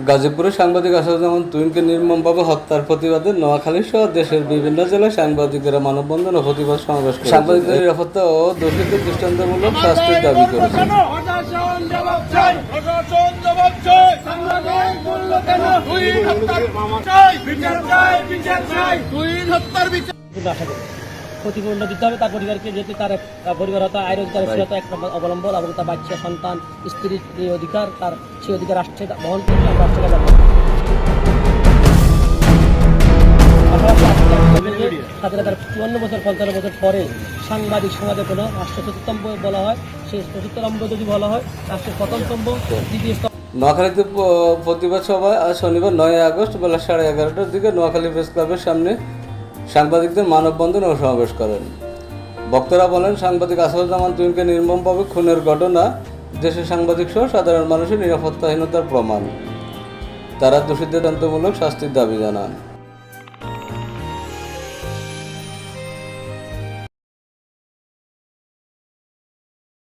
গাজীপুরে সাংবাদিক আসাদুজ্জামান তুইনকে নির্মমভাবে হত্যার প্রতিবাদে নোয়াখালী সহ দেশের বিভিন্ন জেলায় সাংবাদিকেরা মানববন্ধন ও প্রতিবাদ সমাবেশ করে সাংবাদিকদের নিরাপত্তা ও দোষীদের দৃষ্টান্তমূলক শাস্তির দাবি করেছে। বিচার বিচার ক্ষতিপূরণ দিতে হবে তার পরিবারকে যেহেতু তার পরিবার হয়তো আয়ের অধিকার ছিল এক নম্বর অবলম্বন এবং তার বাচ্চা সন্তান স্ত্রীর যে অধিকার তার সেই অধিকার রাষ্ট্রে বহন করতে আমরা রাষ্ট্রকে তাদের তার চুয়ান্ন বছর পঞ্চান্ন বছর পরে সাংবাদিক সমাজে কোনো রাষ্ট্র চতুর্থম্ব বলা হয় সেই চতুর্থম্ব যদি বলা হয় রাষ্ট্রের প্রথম স্তম্ভ দ্বিতীয় স্তম্ভ। নোয়াখালীতে প্রতিবাদ সভায় আজ শনিবার নয় আগস্ট বেলা সাড়ে এগারোটার দিকে নোয়াখালী প্রেস ক্লাবের সামনে সাংবাদিকদের মানববন্ধন ও সমাবেশ করেন। বক্তারা বলেন, সাংবাদিক আসাদুজ্জামান তুইনকে নির্মমভাবে খুনের ঘটনা দেশের সাংবাদিক সহ সাধারণ মানুষের নিরাপত্তাহীনতার প্রমাণ। তারা দোষীদের দন্তমূলক শাস্তির দাবি জানান।